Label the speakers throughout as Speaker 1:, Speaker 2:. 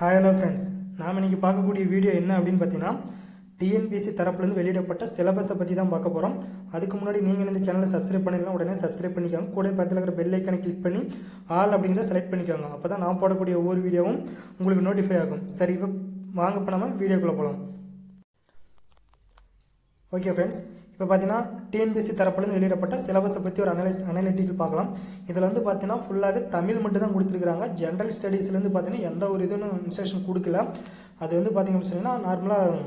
Speaker 1: Hi hello friends நாம் இன்னைக்கு பார்க்கக்கூடிய வீடியோ என்ன அப்படின்னு பார்த்தீங்கன்னா டிஎன்பிசி தரப்புலேருந்து வெளியிடப்பட்ட சிலபஸை பற்றி தான் பார்க்க போகிறோம் அதுக்கு முன்னாடி நீங்கள் இந்த சேனலை சப்ஸ்கிரைப் பண்ணிடலாம் உடனே சப்ஸ்கிரைப் பண்ணிக்கோங்க. கூட பக்கத்தில் இருக்கிற பெல் ஐக்கனை கிளிக் பண்ணி ஆல் அப்படிங்கிறத செலக்ட் பண்ணிக்கோங்க. அப்போ தான் நான் போடக்கூடிய ஒவ்வொரு வீடியோவும் உங்களுக்கு நோட்டிஃபை ஆகும். சரி இப்போ வாங்க இப்போ நம்ம வீடியோக்குள்ளே போகலாம் ஓகே ஃப்ரெண்ட்ஸ் இப்போ பார்த்தீங்கன்னா டிஎன்பிசி தரப்புலேருந்து வெளியிடப்பட்ட சிலபஸை பற்றி ஒரு அனலைஸ் அனலிட்டிக்கல் பார்க்கலாம். இதில் வந்து பார்த்தீங்கன்னா ஃபுல்லாகவே தமிழ் மட்டும் தான் கொடுத்துருக்காங்க ஜென்ரல் ஸ்டடீஸ்லேருந்து பார்த்தீங்கன்னா எந்த ஒரு இதுவும் இன்ஸ்ட்ரக்ஷன் கொடுக்கல. அது வந்து பார்த்திங்க அப்படின்னு நார்மலாக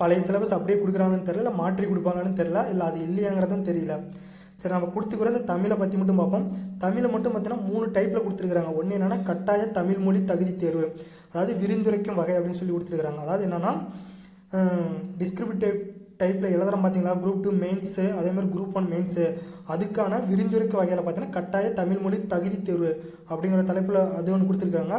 Speaker 1: பழைய சிலபஸ் அப்படியே கொடுக்குறாங்கன்னு தெரியல மாற்றி கொடுப்பாங்கன்னு தெரியல இல்லை அது இல்லையாங்கிறதும் தெரியல. சரி நம்ம கொடுத்துக்கிற இந்த தமிழை பற்றி மட்டும் பார்ப்போம். தமிழை மட்டும் பார்த்தீங்கன்னா மூணு டைப்பில் கொடுத்துருக்காங்க ஒன்று என்னென்னா கட்டாய தமிழ் மொழி தகுதி தேர்வு அதாவது விரிந்துரைக்கும் வகை அப்படின்னு சொல்லி கொடுத்துருக்காங்க அதாவது என்னென்னா டிஸ்கிரிப்டிவ் டைப்பில் எழுதுறோம் பார்த்தீங்களா குரூப் டூ மெயின்ஸு அதேமாதிரி குரூப் ஒன் மெயின்ஸு அதுக்கான விரிந்துரைக்கு வகையில் பார்த்தீங்கன்னா கட்டாய தமிழ்மொழி தகுதி தேர்வு அப்படிங்கிற தலைப்பில் அது ஒன்று கொடுத்துருக்காங்க.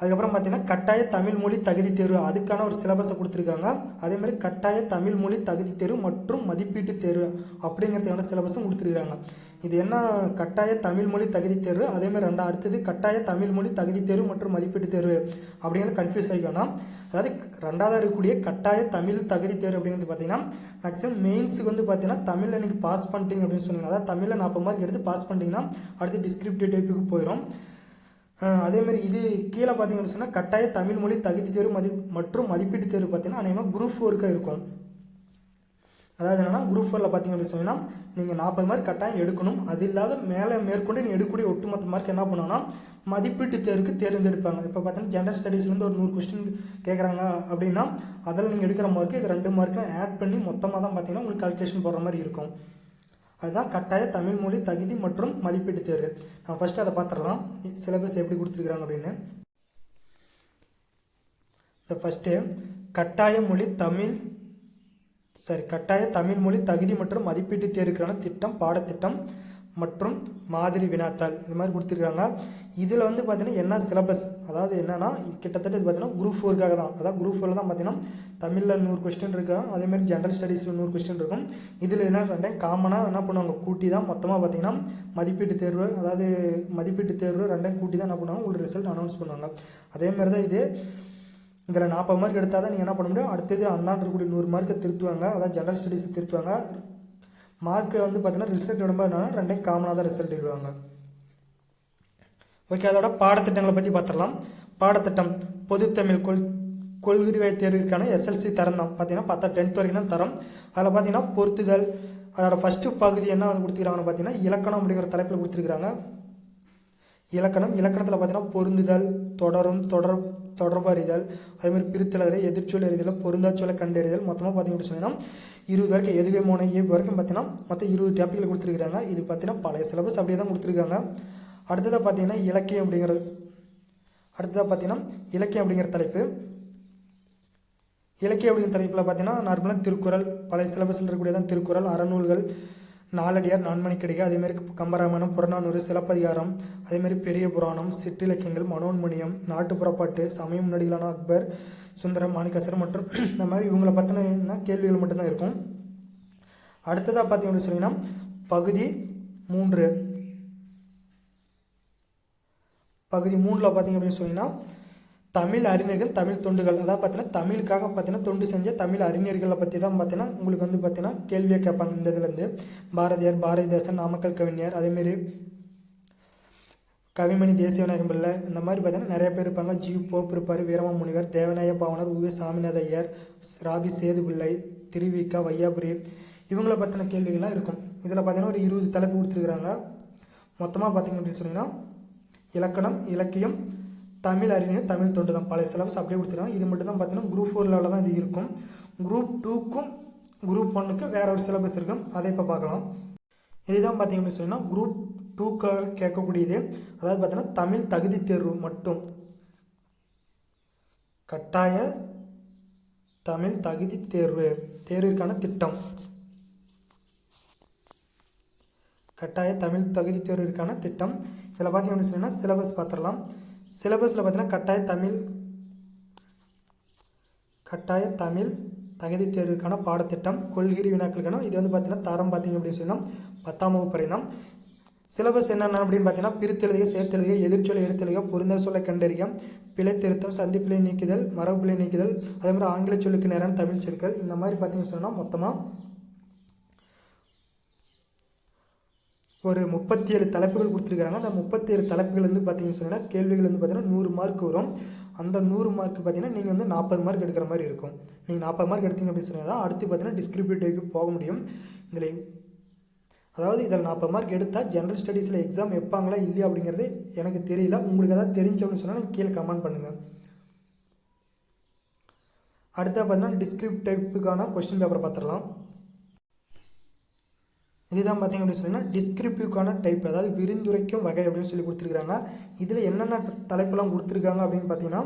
Speaker 1: அதுக்கப்புறம் பார்த்தீங்கன்னா கட்டாய தமிழ் மொழி தகுதி தேர்வு. அதுக்கான ஒரு சிலபஸை கொடுத்துருக்காங்க. அதே மாதிரி கட்டாய தமிழ் மொழி தகுதி தேர்வு மற்றும் மதிப்பீட்டு தேர்வு அப்படிங்கிறதுக்கான சிலபஸும் கொடுத்துருக்காங்க. இது என்ன? கட்டாய தமிழ் மொழி தகுதி தேர்வு. அதே மாதிரி ரெண்டா அடுத்தது கட்டாய தமிழ் மொழி தகுதி தேர்வு மற்றும் மதிப்பீட்டு தேர்வு அப்படிங்கிறது கன்ஃபியூஸ் ஆகி வேணாம் அதாவது ரெண்டாவது இருக்கக்கூடிய கட்டாய தமிழ் தகுதி தேர்வு அப்படிங்கிறது பார்த்தீங்கன்னா மேக்ஸிமம் மெயின்ஸுக்கு வந்து பார்த்தீங்கன்னா தமிழில் நீங்கள் பாஸ் பண்ணிட்டீங்க அப்படின்னு சொன்னீங்க. அதாவது தமிழில் நாற்பது மார்க் எடுத்து பாஸ் பண்ணிட்டீங்கன்னா அடுத்து டிஸ்கிரிப்டிவ் டைப்புக்கு போயிடும் அதேமாதிரி இது கீழே பார்த்தீங்கன்னு சொன்னால் கட்டாய தமிழ் மொழி தகுதி தேர்வு மதி மற்றும் மதிப்பீட்டு தேர்வு பார்த்தீங்கன்னா அநேகமாக குரூப் ஃபோருக்காக இருக்கும். அதாவது என்னென்னா குரூப் ஃபோரில் பார்த்தீங்க அப்படின்னு சொன்னீங்கன்னா நீங்கள் நாற்பது மார்க் கட்டாயம் எடுக்கணும். அது இல்லாத மேலே மேற்கொண்டு நீ எடுக்கக்கூடிய ஒட்டுமொத்த மார்க் என்ன பண்ணுவோம்னா மதிப்பீட்டு தேர்வுக்கு தேர்ந்தெடுப்பாங்க. இப்போ பார்த்தீங்கன்னா ஜென்ரல் ஸ்டடீஸ்லேருந்து ஒரு நூறு கொஸ்டின் கேட்குறாங்க அப்படின்னா அதில் நீங்கள் எடுக்கிற மார்க்கு இது ரெண்டு மார்க்கும் ஆட் பண்ணி மொத்தமாக தான் பார்த்தீங்கன்னா உங்களுக்கு கால்குலேஷன் போடுற மாதிரி இருக்கும். அதுதான் கட்டாய தமிழ் மொழி தகுதி மற்றும் மதிப்பீட்டு தேர்வு. நான் ஃபஸ்ட்டு அதை பார்த்துடலாம். சிலபஸ் எப்படி கொடுத்துருக்குறாங்க அப்படின்னு. ஃபஸ்ட்டு கட்டாய மொழி தமிழ் சரி கட்டாய தமிழ் மொழி தகுதி மற்றும் மதிப்பீட்டு தேர்வுக்கான திட்டம் பாடத்திட்டம். மற்றும் மாதிரி வினாத்தாள். இது மாதிரி கொடுத்துருக்காங்க. இதில் வந்து பார்த்தீங்கன்னா என்ன சிலபஸ் அதாவது என்னென்னா கிட்டத்தட்ட இது பார்த்தீங்கன்னா குரூப் ஃபோருக்காக தான். அதாவது குரூப் ஃபோரில் தான் பார்த்தீங்கன்னா தமிழில் நூறு கொஸ்டின் இருக்கும் அதேமாதிரி ஜென்ரல் ஸ்டடீஸில் நூறு கொஸ்டின் இருக்கும். இதில் என்ன ரெண்டே காமனாக என்ன பண்ணுவாங்க? கூட்டி தான் மொத்தமாக பார்த்தீங்கன்னா மதிப்பீட்டு தேர்வு அதாவது மதிப்பீட்டு தேர்வு ரெண்டையும் கூட்டி தான் என்ன பண்ணுவாங்க? உங்களுக்கு ரிசல்ட் அனௌன்ஸ் பண்ணுவாங்க. அதேமாதிரி தான் இது. இதில் நாற்பது மார்க் எடுத்தால் தான் நீங்கள் என்ன பண்ண முடியும்? அடுத்தது அந்தாண்டு இருக்கக்கூடிய நூறு மார்க்கை திருத்துவாங்க. அதாவது ஜென்ரல் ஸ்டடீஸை திருத்துவாங்க. மார்க்கை வந்து பார்த்தீங்கன்னா ரிசல்ட் விடும்போது ரெண்டையும் காமனாக தான் ரிசல்ட் விடுவாங்க ஓகே அதோட பாடத்திட்டங்களை பற்றி பார்த்துடலாம். பாடத்திட்டம் பொதுத்தமிழ் கொள் கொள்குறிவை தேர்விற்கான எஸ்எல்சி தரம் தான் பார்த்தீங்கன்னா பத்தா டென்த் வரைக்கும் தான் தரம். அதில் பார்த்தீங்கன்னா பொருத்துதல் அதோட ஃபஸ்ட்டு பகுதி என்ன வந்து கொடுத்துருக்காங்கன்னு பார்த்தீங்கன்னா இலக்கணம் அப்படிங்கிற தலைப்பில் கொடுத்துருக்காங்க இலக்கணம் இலக்கணத்தில் பார்த்தீங்கன்னா பொருந்துதல் தொடரும் தொடர் தொடர்பு அறிதல் அதேமாதிரி பிரித்தல் அறிதல் எதிர்ச்சொல் அறிதல் சொல்ல கண்டறிதல் மொத்தமாக பார்த்தீங்கன்னு சொன்னீங்கன்னா இருபது வரைக்கும் எதுவே மூணு ஏ வரைக்கும் பார்த்தீங்கன்னா மொத்தம் இருபது டாப்பிக்கில் கொடுத்துருக்காங்க இது பார்த்தீங்கன்னா பழைய சிலபஸ் அப்படியே தான் கொடுத்துருக்காங்க. அடுத்ததாக பார்த்தீங்கன்னா இலக்கியம் அப்படிங்கிறது. அடுத்ததாக பார்த்தீங்கன்னா இலக்கியம் அப்படிங்கிற தலைப்பு. இலக்கியம் அப்படிங்கிற தலைப்பில் பார்த்தீங்கன்னா நார்மலாக திருக்குறள் பழைய சிலபஸில் இருக்கக்கூடியதான் திருக்குறள் அறநூல்கள் நாலடியார் நான்மணிக்கடிகை அதேமாரி கம்பராமாயணம் புறநானூறு சிலப்பதிகாரம் அதேமாரி பெரிய புராணம் சிற்றிலக்கியங்கள் மனோன்மணியம் நாட்டுப்புறப்பாட்டு சமயம் முன்னாடிகளான அக்பர் சுந்தரம் மாணிக்கசர் மற்றும் இந்த மாதிரி இவங்களை பற்றின கேள்விகள் மட்டும்தான் இருக்கும். அடுத்ததாக பார்த்தீங்கன்னு சொன்னீங்கன்னா பகுதி மூன்று. பகுதி மூணில் பார்த்தீங்க அப்படின்னு சொன்னீங்கன்னா தமிழ் அறிஞர்கள் தமிழ் தொண்டுகள். அதாவது பார்த்தீங்கன்னா தமிழுக்காக பார்த்தீங்கன்னா தொண்டு செஞ்ச தமிழ் அறிஞர்களை பற்றி தான் பார்த்தீங்கன்னா உங்களுக்கு வந்து பார்த்தீங்கன்னா கேள்வியை கேட்பாங்க இந்த இதுலேருந்து பாரதியார் பாரதிதாசன் நாமக்கல் கவிஞர் அதேமாரி கவிமணி தேசியநாயகம் பிள்ளை இந்த மாதிரி பார்த்தீங்கன்னா நிறைய பேர் இருப்பாங்க. ஜி போப் இருப்பார் வீரமா முனிவர் தேவநாய பாவனர் உவே சாமிநாத ஐயர் ராபி சேது பிள்ளை திருவிக்கா வையாபுரி. இவங்கள பற்றின கேள்விகள்லாம் இருக்கும். இதில் பார்த்தீங்கன்னா ஒரு இருபது தலைப்பு கொடுத்துருக்குறாங்க. மொத்தமாக பார்த்தீங்க அப்படின்னு சொன்னீங்கன்னா இலக்கணம் இலக்கியம் தமிழ் அறிஞர் தமிழ் தொண்டு தான். பழைய சிலபஸ் அப்படியே கொடுத்துருக்காங்க. இது மட்டும் தான் பார்த்தீங்கன்னா குரூப் ஃபோர் லெவலில் தான் இது இருக்கும். குரூப் டூக்கும் குரூப் ஒன்னுக்கு வேற ஒரு சிலபஸ் இருக்கும் அதை இப்போ பார்க்கலாம். இதுதான் பார்த்தீங்க அப்படின்னு சொன்னால் குரூப் டூக்காக கேட்கக்கூடியது. அதாவது பார்த்தீங்கன்னா தமிழ் தகுதி தேர்வு மட்டும். கட்டாய தமிழ் தகுதி தேர்வு. தேர்விற்கான திட்டம். கட்டாய தமிழ் தகுதி தேர்விற்கான திட்டம். இதில் பார்த்தீங்கன்னு சொன்னால் சிலபஸ் பார்த்துடலாம். சிலபஸில் பார்த்தீங்கன்னா கட்டாய தமிழ் கட்டாய தமிழ் தகுதி தேர்வுக்கான பாடத்திட்டம் கொள்கிரி வினாக்களுக்கான இது வந்து பார்த்தீங்கன்னா தரம் பார்த்திங்க அப்படின்னு சொன்னால் பத்தாம் வகுப்பு வரை தான் சிலபஸ் என்னென்ன அப்படின்னு பார்த்தீங்கன்னா பிரித்தெழுதுக சேர்த்தெழுதுக எதிர்ச்சொலை எடுத்தெழுதுக பொருந்த சொல்ல கண்டறிக பிழை திருத்தம் சந்திப்பிழை நீக்குதல் மரபு பிழை நீக்குதல் அதே மாதிரி ஆங்கில சொல்லுக்கு நேரான தமிழ் சொற்கள் இந்த மாதிரி பார்த்தீங்கன்னு சொன்னால் மொத்தமாக ஒரு முப்பத்தி ஏழு தலைப்புகள் கொடுத்துருக்காங்க. அந்த முப்பத்தேழு தலைப்புகள் வந்து பார்த்தீங்கன்னு சொன்னால் கேள்விகள் வந்து பார்த்தீங்கன்னா நூறு மார்க் வரும். அந்த நூறு மார்க் பார்த்தீங்கன்னா நீங்கள் வந்து நாற்பது மார்க் எடுக்கிற மாதிரி இருக்கும். நீங்கள் நாற்பது மார்க் எடுத்தீங்க அப்படின்னு சொன்னால் தான் அடுத்து பார்த்தீங்கன்னா டிஸ்கிரிப்டிவ்க்கு போக முடியும். இதில் அதாவது இதில் நாற்பது மார்க் எடுத்தால் ஜென்ரல் ஸ்டடீஸில் எக்ஸாம் வைப்பாங்களா இல்லையா அப்படிங்கிறது எனக்கு தெரியல. உங்களுக்கு ஏதாவது தெரிஞ்சவன்னு சொன்னால் நீங்கள் கீழே கமெண்ட் பண்ணுங்கள் அடுத்த பார்த்தீங்கன்னா டிஸ்கிரிப்ட் டைப்புக்கான கொஸ்டின் பேப்பரை பார்த்துடலாம். இதுதான் பார்த்தீங்க அப்படின்னு சொன்னீங்கன்னா டிஸ்கிரிப்டிவ்க்கான டைப் அதாவது விரிந்துரைக்கும் வகை அப்படின்னு சொல்லி கொடுத்துருக்காங்க இதில் என்னென்ன தலைப்பெல்லாம் கொடுத்துருக்காங்க அப்படின்னு பார்த்தீங்கன்னா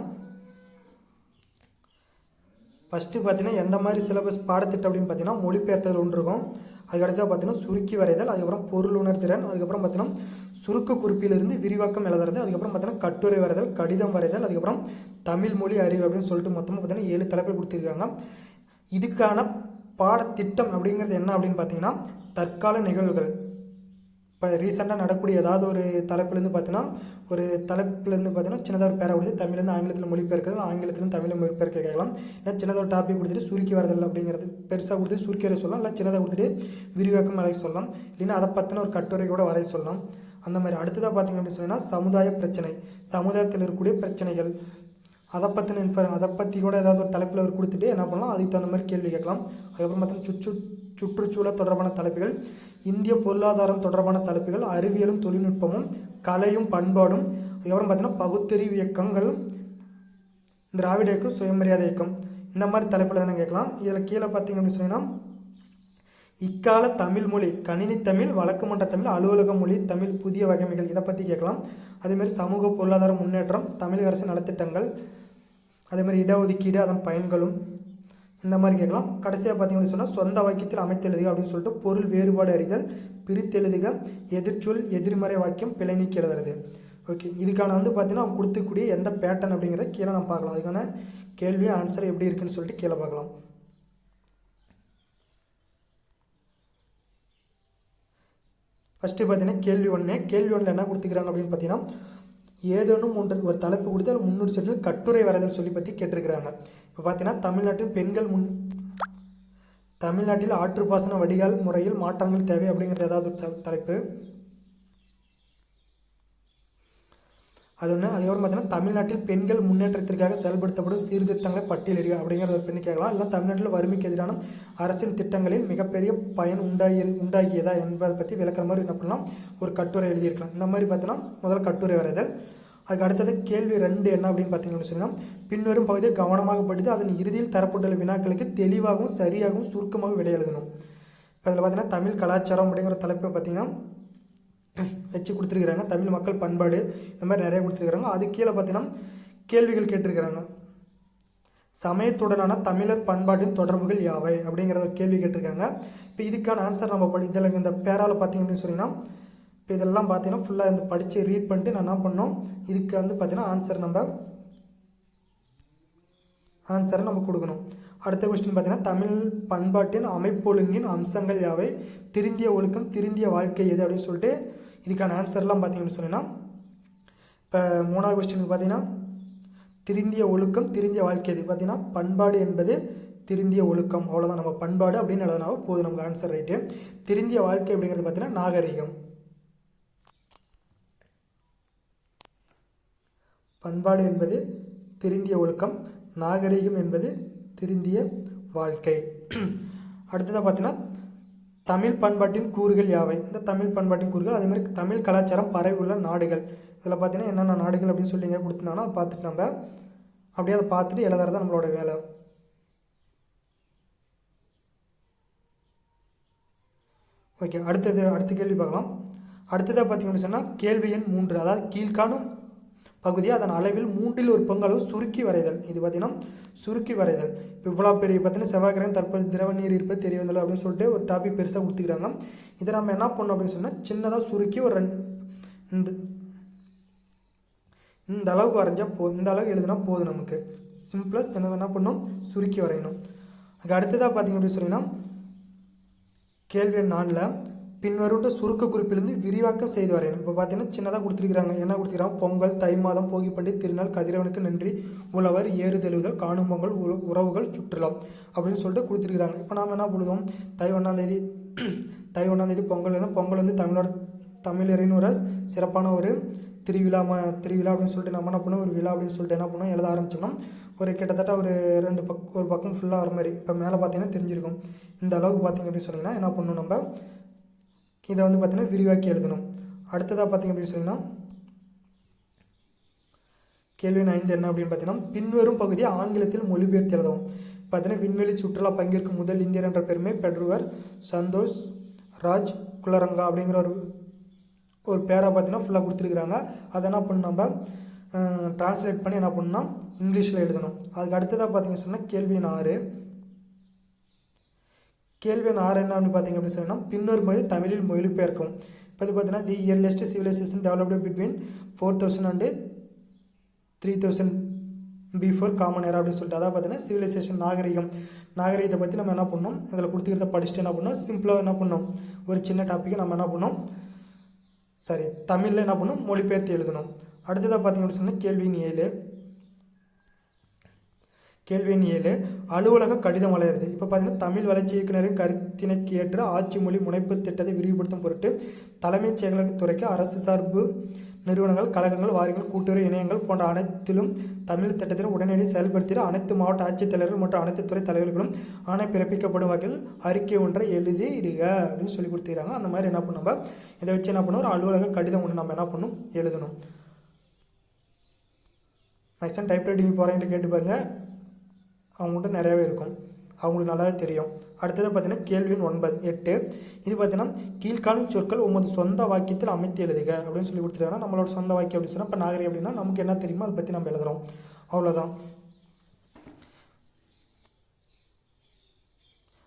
Speaker 1: ஃபஸ்ட்டு பார்த்தீங்கன்னா எந்த மாதிரி சிலபஸ் பாடத்திட்டம் அப்படின்னு பார்த்தீங்கன்னா மொழிபெயர்த்தல் ஒன்று இருக்கும். அதுக்கடுத்து பார்த்தீங்கன்னா சுருக்கி வரைதல் அதுக்கப்புறம் பொருள் உணர்திறன் அதுக்கப்புறம் பார்த்தீங்கன்னா சுருக்க குறிப்பிலிருந்து விரிவாக்கம் எழுதுறது அதுக்கப்புறம் பார்த்தீங்கன்னா கட்டுரை வரைதல் கடிதம் வரைதல் அதுக்கப்புறம் தமிழ் மொழி அறிவு அப்படின்னு சொல்லிட்டு மொத்தமாக பார்த்தீங்கன்னா ஏழு தலைப்பில் கொடுத்துருக்காங்க. இதுக்கான பாடத்திட்டம் அப்படிங்கிறது என்ன அப்படின்னு பார்த்தீங்கன்னா தற்கால நிகழ்வுகள். இப்போ ரீசெண்டாக நடக்கூடிய ஏதாவது ஒரு தலைப்புலேருந்து பார்த்தீங்கன்னா ஒரு தலைப்புலேருந்து பார்த்தீங்கன்னா சின்னதாக ஒரு பேரை கொடுத்து தமிழ்லேருந்து ஆங்கிலத்தில் மொழிபெயர்க்கிறது ஆங்கிலத்திலேருந்து தமிழில் மொழிபெயர்க்க கேட்கலாம். இல்லை சின்னதாக ஒரு டாபிக் கொடுத்துட்டு சுருக்கி வரதில்லை அப்படிங்கிறது. பெருசாக கொடுத்து சுருக்கி வர சொல்லலாம் இல்லை சின்னதாக கொடுத்துட்டு விரிவாக்கம் வரைய சொல்லலாம். இல்லைன்னா அதை பற்றின ஒரு கட்டுரை கூட வரைய சொல்லலாம். அந்த மாதிரி. அடுத்ததாக பார்த்தீங்க அப்படின்னு சொன்னால் சமுதாய பிரச்சனை. சமுதாயத்தில் இருக்கக்கூடிய பிரச்சனைகள். அதை பற்றின இன்ஃபர் அதை பற்றி கூட ஏதாவது ஒரு தலைப்பில் ஒரு கொடுத்துட்டு என்ன பண்ணலாம் அதுக்கு தகுந்த மாதிரி கேள்வி கேட்கலாம். அதுக்கப்புறம் பார்த்தீங்கன்னா சுற்று சுற்றுச்சூழல் தொடர்பான தலைப்புகள் இந்திய பொருளாதாரம் தொடர்பான தலைப்புகள் அறிவியலும் தொழில்நுட்பமும் கலையும் பண்பாடும் அதுக்கப்புறம் பார்த்தீங்கன்னா பகுத்தறிவு இயக்கங்களும் திராவிட இயக்கம் சுயமரியாதை இயக்கம். இந்த மாதிரி தலைப்பில் தானே கேட்கலாம். இதில் கீழே பார்த்தீங்க அப்படின்னு சொன்னீங்கன்னா இக்கால தமிழ் மொழி கணினி தமிழ் வழக்குமன்ற தமிழ் அலுவலக மொழி தமிழ் புதிய வகைமைகள் இதை பற்றி கேட்கலாம். அதேமாதிரி சமூக பொருளாதார முன்னேற்றம் தமிழக அரசு நலத்திட்டங்கள் அதேமாதிரி இடஒதுக்கீடு அதன் பயன்களும் இந்த மாதிரி கேட்கலாம். கடைசியாக பார்த்தீங்கன்னு சொன்னால் சொந்த வாக்கியத்தில் அமைத்தெழுதுக அப்படின்னு சொல்லிட்டு பொருள் வேறுபாடு அறிதல் பிரித்தெழுதுக எதிர்ச்சொல் எதிர்மறை வாக்கியம் பிழை நீக்கி எழுதுறது. ஓகே இதுக்கான வந்து பார்த்தீங்கன்னா அவங்க கொடுத்துக்கூடிய எந்த பேட்டர்ன் அப்படிங்கிறத கீழே நம்ம பார்க்கலாம். அதுக்கான கேள்வி ஆன்சர் எப்படி இருக்குன்னு சொல்லிட்டு கீழே பார்க்கலாம். ஃபஸ்ட்டு பார்த்தீங்கன்னா கேள்வி ஒன்று கேள்வி ஒன்றில் என்ன கொடுத்துக்கிறாங்க அப்படின்னு பார்த்தீங்கன்னா ஏதேனும் ஒன்று ஒரு தலைப்பு கொடுத்து அதில் முன்னூறு செட்டில் கட்டுரை வரைதல் சொல்லி பற்றி கேட்டிருக்கிறாங்க. இப்போ பார்த்தீங்கன்னா தமிழ்நாட்டின் பெண்கள் முன் தமிழ்நாட்டில் ஆற்றுப்பாசன வடிகால் முறையில் மாற்றங்கள் தேவை அப்படிங்கிறது ஏதாவது ஒரு த- தலைப்பு? அது ஒன்று அதுக்கப்புறம் பார்த்தீங்கன்னா தமிழ்நாட்டில் பெண்கள் முன்னேற்றத்திற்காக செயல்படுத்தப்படும் சீர்திருத்தங்களை பட்டியலிடுக அப்படிங்கிறத ஒரு பெண்ணு கேட்கலாம். இல்லை தமிழ்நாட்டில் வறுமைக்கு எதிரான அரசின் திட்டங்களில் மிகப்பெரிய பயன் உண்டாகி உண்டாகியதா என்பதை பற்றி விளக்குற மாதிரி என்ன பண்ணலாம்? ஒரு கட்டுரை எழுதியிருக்கலாம். இந்த மாதிரி பார்த்தீங்கன்னா முதல் கட்டுரை வரைதல். அதுக்கு அடுத்தது கேள்வி ரெண்டு என்ன அப்படின்னு பார்த்தீங்கன்னு சொன்னால் பின்வரும் பகுதியை கவனமாக படித்து அதன் இறுதியில் தரப்பட்டுள்ள வினாக்களுக்கு தெளிவாகவும் சரியாகவும் சுருக்கமாக விடை எழுதணும். இப்போ அதில் பார்த்தீங்கன்னா தமிழ் கலாச்சாரம் அப்படிங்கிற தலைப்பை பார்த்தீங்கன்னா வச்சு கொடுத்துருக்குறாங்க. தமிழ் மக்கள் பண்பாடு இந்த மாதிரி நிறைய கொடுத்துருக்குறாங்க. அது கீழே பார்த்தீங்கன்னா கேள்விகள் கேட்டிருக்கிறாங்க. சமயத்துடனான தமிழர் பண்பாட்டின் தொடர்புகள் யாவை அப்படிங்கிற ஒரு கேள்வி கேட்டிருக்காங்க. இப்போ இதுக்கான ஆன்சர் நம்ம படி இதில் இந்த பேரால் பார்த்தீங்க அப்படின்னு சொன்னீங்கன்னா இப்போ இதெல்லாம் பார்த்தீங்கன்னா ஃபுல்லாக இந்த படித்து ரீட் பண்ணிட்டு நான் என்ன பண்ணோம்? இதுக்கு வந்து பார்த்தீங்கன்னா ஆன்சர் நம்ம ஆன்சரை நம்ம கொடுக்கணும். அடுத்த கொஸ்டின் பார்த்தீங்கன்னா தமிழ் பண்பாட்டின் அமைப்பொழுங்கின் அம்சங்கள் யாவை? திருந்திய ஒழுக்கம் திருந்திய வாழ்க்கை எது அப்படின்னு சொல்லிட்டு இதுக்கான ஆன்சர்லாம் பார்த்தீங்கன்னு சொன்னீங்கன்னா இப்போ மூணாவது கொஸ்டினுக்கு பார்த்தீங்கன்னா திருந்திய ஒழுக்கம் திருந்திய வாழ்க்கை எது? பார்த்தீங்கன்னா பண்பாடு என்பது திருந்திய ஒழுக்கம். அவ்வளோதான் நம்ம பண்பாடு அப்படின்னு எழுதினாவோ போதும் நமக்கு ஆன்சர் ரைட்டு திருந்திய வாழ்க்கை அப்படிங்கிறது பார்த்தீங்கன்னா நாகரிகம். பண்பாடு என்பது திருந்திய ஒழுக்கம் நாகரிகம் என்பது திருந்திய வாழ்க்கை. அடுத்ததாக பார்த்தீங்கன்னா தமிழ் பண்பாட்டின் கூறுகள் யாவை? இந்த தமிழ் பண்பாட்டின் கூறுகள் அதே மாதிரி தமிழ் கலாச்சாரம் பரவி உள்ள நாடுகள். இதில் பார்த்தீங்கன்னா என்னென்ன நாடுகள் அப்படின்னு சொல்லி எங்கே கொடுத்துருந்தாங்கன்னா அதை பார்த்துட்டு நம்ம அப்படியே அதை பார்த்துட்டு எழுதுறது தான் நம்மளோட வேலை. ஓகே அடுத்தது அடுத்த கேள்வி பார்க்கலாம். அடுத்ததாக பார்த்தீங்க அப்படின்னு சொன்னால் கேள்வி எண் மூன்று அதாவது கீழ்காணும் பகுதி அதன் அளவில் மூன்றில் ஒரு பங்களவு சுருக்கி வரைதல். இது பார்த்தீங்கன்னா சுருக்கி வரைதல். இப்போ இவ்வளோ பெரிய பார்த்தீங்கன்னா செவ்வாய் கிரகம் தற்போது திரவ நீர் இருப்பது தெரிய வந்தது அப்படின்னு சொல்லிட்டு ஒரு டாபிக் பெருசாக கொடுத்துக்கிறாங்க. இதை நம்ம என்ன பண்ணோம் அப்படின்னு சொன்னால் சின்னதாக சுருக்கி ஒரு ரெண்டு இந்த இந்த அளவுக்கு வரைஞ்சால் போ இந்த அளவுக்கு எழுதுனா போதும் நமக்கு. சிம்பிளஸ் சின்னதாக என்ன பண்ணணும்? சுருக்கி வரையணும். அதுக்கு அடுத்ததாக பார்த்தீங்க அப்படின்னு சொன்னீங்கன்னா கேள்வி நாளில் நாலில் பின்வரும் சுருக்க குறிப்பிலிருந்து விரிவாக்கம் செய்து வரேன். இப்போ பார்த்தீங்கன்னா சின்னதாக கொடுத்துருக்காங்க என்ன கொடுத்துருக்காங்க பொங்கல் தை மாதம் போகி பண்டிகை திருநாள் கதிரவனுக்கு நன்றி உழவர் ஏறு தெளிவுதல் காணும் பொங்கல் உறவுகள் சுற்றுலா அப்படின்னு சொல்லிட்டு கொடுத்துருக்காங்க இப்போ நாம் என்ன பண்ணுவோம் தை ஒன்றாந்தேதி தை ஒன்றாந்தேதி பொங்கல். பொங்கல் வந்து தமிழோட தமிழரின் ஒரு சிறப்பான ஒரு திருவிழா ம திருவிழா அப்படின்னு சொல்லிட்டு நம்ம என்ன பண்ணுவோம்? ஒரு விழா அப்படின்னு சொல்லிட்டு என்ன பண்ணுவோம்? எழுத ஆரம்பிச்சோம்னா ஒரு கிட்டத்தட்ட ஒரு ரெண்டு பக் ஒரு பக்கம் ஃபுல்லாக வர மாதிரி. இப்போ மேலே பார்த்தீங்கன்னா தெரிஞ்சிருக்கும். இந்த அளவுக்கு பார்த்தீங்க அப்படின்னு சொன்னீங்கன்னா என்ன பண்ணணும் நம்ம? இதை வந்து பார்த்திங்கன்னா விரிவாக்கி எழுதணும். அடுத்ததாக பார்த்தீங்க அப்படின்னு சொல்லினா கேள்வி ஐந்து என்ன அப்படின்னு பார்த்தீங்கன்னா பின்வரும் பகுதியை ஆங்கிலத்தில் மொழிபெயர்த்து எழுதவும். பார்த்தீங்கன்னா விண்வெளி சுற்றுலா பங்கேற்கும் முதல் இந்தியர் என்ற பெருமை பெற்றுவர் சந்தோஷ் ராஜ் குலரங்கா அப்படிங்கிற ஒரு ஒரு பேராக பார்த்தீங்கன்னா ஃபுல்லாக கொடுத்துருக்குறாங்க. அதை என்ன பண்ணணும் நம்ம ட்ரான்ஸ்லேட் பண்ணி என்ன பண்ணணும் இங்கிலீஷில் எழுதணும். அதுக்கு அடுத்ததாக பார்த்தீங்கன்னு சொன்னால் கேள்வி ஆறு. கேள்வி ஆறு என்ன அப்படின்னு பார்த்தீங்க அப்படின்னு சொன்னால் பின்னர் போது தமிழில் மொழிபெயர்க்கும். இப்போ இது பார்த்தீங்கன்னா the earliest civilisation developed between four thousand and three thousand before common era அப்படின்னு சொல்லிட்டு அதாவது பார்த்தீங்கன்னா சிவிலைசேஷன் நாகரிகம். நாகரிகத்தை பற்றி நம்ம என்ன பண்ணோம் அதில் கொடுத்துக்கிறத படிச்சுட்டு என்ன பண்ணோம் சிம்பிளாக என்ன பண்ணோம் ஒரு சின்ன டாப்பிக்கை நம்ம என்ன பண்ணோம் சரி தமிழில் என்ன பண்ணணும்? மொழிபெயர்த்து எழுதணும். அடுத்ததாக பார்த்தீங்க அப்படின்னு சொன்னால் கேள்வியின் ஏழு. கேள்வி எண் ஏழு. அலுவலக கடிதம் வளருது இப்போ பார்த்தீங்கன்னா தமிழ் வளர்ச்சி இயக்குநரின் கருத்தினைக்கு ஏற்ற ஆட்சி மொழி முனைப்பு திட்டத்தை விரிவுபடுத்தும் பொருட்டு தலைமைச் செயலகத்துறைக்கு அரசு சார்பு நிறுவனங்கள் கழகங்கள் வாரியங்கள் கூட்டுறவு இணையங்கள் போன்ற அனைத்திலும் தமிழ் திட்டத்தினை உடனடி செயல்படுத்திட அனைத்து மாவட்ட ஆட்சித்தலைவர்கள் மற்றும் அனைத்து துறை தலைவர்களும் ஆணை பிறப்பிக்கப்படும் வகையில் அறிக்கை ஒன்றை எழுதி இடுக அப்படின்னு சொல்லி கொடுத்துக்கிறாங்க அந்த மாதிரி என்ன பண்ணும் இதை வச்சு என்ன பண்ணுவோம் ஒரு அலுவலக கடிதம் ஒன்று நம்ம என்ன பண்ணணும் எழுதணும். மேக்ஸிமம் டைப்ரைட்டிங் போகிறேன்ட்டு கேட்டு பாருங்கள் அவங்கள்ட்ட நிறையாவே இருக்கும். அவங்களுக்கு நல்லாவே தெரியும். அடுத்தது பார்த்தீங்கன்னா கேள்வி ஒன்பது எட்டு. இது பார்த்தீங்கன்னா கீழ்காணும் சொற்கள் உமது சொந்த வாக்கியத்தில் அமைத்து எழுதுக அப்படின்னு சொல்லி கொடுத்துருக்காங்கன்னா நம்மளோட சொந்த வாக்கியம் அப்படின்னு சொன்னால் இப்போ நாகரி அப்படின்னா நமக்கு என்ன தெரியுமோ அதை பற்றி நம்ம எழுதுகிறோம் அவ்வளோதான்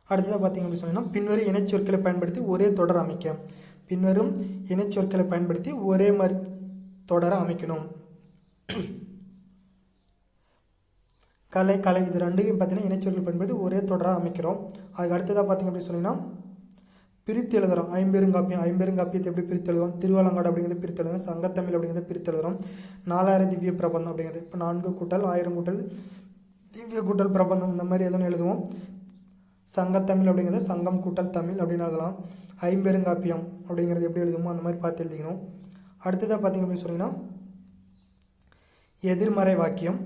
Speaker 1: அடுத்ததாக பார்த்தீங்க அப்படின்னு சொன்னீங்கன்னா பின்வரும் இணைச்சொற்களை பயன்படுத்தி ஒரே தொடர் அமைக்க. பின்வரும் இணைச்சொற்களை பயன்படுத்தி ஒரே மாதிரி தொடரை அமைக்கணும். கலை கலை இது ரெண்டையும் பார்த்தீங்கன்னா இணைச்சொற்கள் பண்பது ஒரே தொடராக அமைக்கிறோம். அதுக்கு அடுத்ததாக பார்த்தீங்க அப்படின்னு சொன்னீங்கன்னா பிரித்து எழுதுறோம். ஐம்பெருங்காப்பியம் ஐம்பெருங்காப்பியத்தை எப்படி பிரித்து எழுதுவோம்? திருவாலங்காடு அப்படிங்கிறது பிரித்து எழுதுறோம். சங்கத்தமிழ் அப்படிங்கிறத பிரித்து எழுதுறோம். நாலாயிரம் திவ்ய பிரபந்தம் அப்படிங்கிறது. இப்போ நான்கு கூட்டல் ஆயிரம் கூட்டல் திவ்ய கூட்டல் பிரபந்தம் இந்த மாதிரி எதுவும் எழுதுவோம். சங்கத்தமிழ் அப்படிங்கிறது சங்கம் கூட்டல் தமிழ் அப்படின்னு எழுதலாம். ஐம்பெருங்காப்பியம் அப்படிங்கிறது எப்படி எழுதுமோ அந்த மாதிரி பார்த்து எழுதிக்கணும். அடுத்ததாக பார்த்தீங்க அப்படின்னு சொன்னீங்கன்னா எதிர்மறை வாக்கியம்.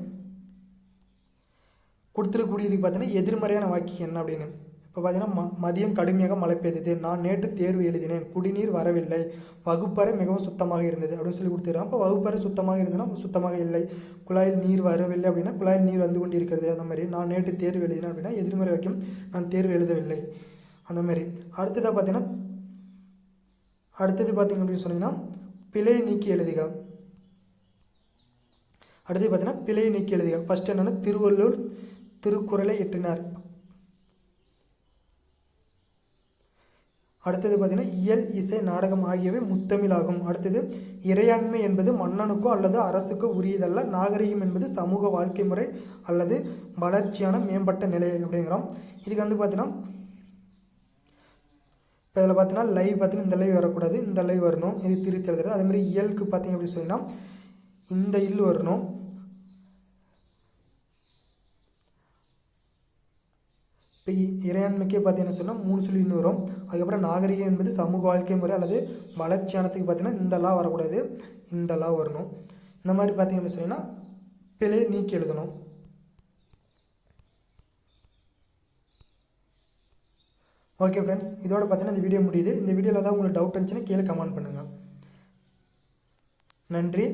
Speaker 1: கொடுத்துருக்கூடியதுக்கு பார்த்தீங்கன்னா எதிர்மறையான வாக்கியம் என்ன அப்படின்னு? இப்போ பார்த்தீங்கன்னா ம மதியம் கடுமையாக மழை பெய்தது. நான் நேற்று தேர்வு எழுதினேன். குடிநீர் வரவில்லை. வகுப்பறை மிகவும் சுத்தமாக இருந்தது அப்படின்னு சொல்லி கொடுத்துருக்கோம் அப்போ வகுப்பறை சுத்தமாக இருந்ததுன்னா சுத்தமாக இல்லை. குழாயில் நீர் வரவில்லை அப்படின்னா குழாயில் நீர் வந்து கொண்டு இருக்கிறது அந்த மாதிரி. நான் நேற்று தேர்வு எழுதினேன் அப்படின்னா எதிர்மறை வாக்கியம் நான் தேர்வு எழுதவில்லை. அந்த மாதிரி. அடுத்ததாக பார்த்தீங்கன்னா அடுத்தது பார்த்தீங்க அப்படின்னு சொன்னீங்கன்னா பிழையை நீக்கி எழுதுக. அடுத்தது பார்த்தீங்கன்னா பிழையை நீக்கி எழுதுக. ஃபஸ்ட் என்னென்னா திருவள்ளூர் திருக்குறளை எட்டினார். அடுத்தது பார்த்திங்கன்னா இயல் இசை நாடகம் ஆகியவை முத்தமிழாகும் அடுத்தது இறையாண்மை என்பது மன்னனுக்கோ அல்லது அரசுக்கோ உரியதல்ல நாகரிகம் என்பது சமூக வாழ்க்கை முறை அல்லது வளர்ச்சியான மேம்பட்ட நிலை அப்படிங்கிறோம். இதுக்கு வந்து பார்த்தீங்கன்னா இப்போ இதில் பார்த்தீங்கன்னா லைவ் பார்த்தீங்கன்னா இந்த லைவ் வரக்கூடாது இந்த லைவ் வரணும். இது திருத்தி எழுதுறது. அதேமாதிரி இயலுக்கு பார்த்தீங்க அப்படின்னு சொன்னீங்கன்னா இந்த இல் வரணும். இப்போ இறையாண்மைக்கே பார்த்தீங்கன்னா சொன்னால் மூணு சொல்லி இன்னும் வரும். அதுக்கப்புறம் நாகரிகம் என்பது சமூக வாழ்க்கை முறை அல்லது வளர்ச்சியானத்துக்கு பார்த்தீங்கன்னா இந்தலாம் வரக்கூடாது. இந்தலாம் வரணும். இந்த மாதிரி பார்த்தீங்க அப்படின்னு சொன்னீங்கன்னா பிழையை நீக்கி எழுதணும். ஓகே ஃப்ரெண்ட்ஸ் இதோட பார்த்தீங்கன்னா இந்த வீடியோ முடியுது. இந்த வீடியோவில் தான் உங்களுக்கு டவுட் இருந்துச்சுன்னா கீழே கமெண்ட் பண்ணுங்கள் நன்றி.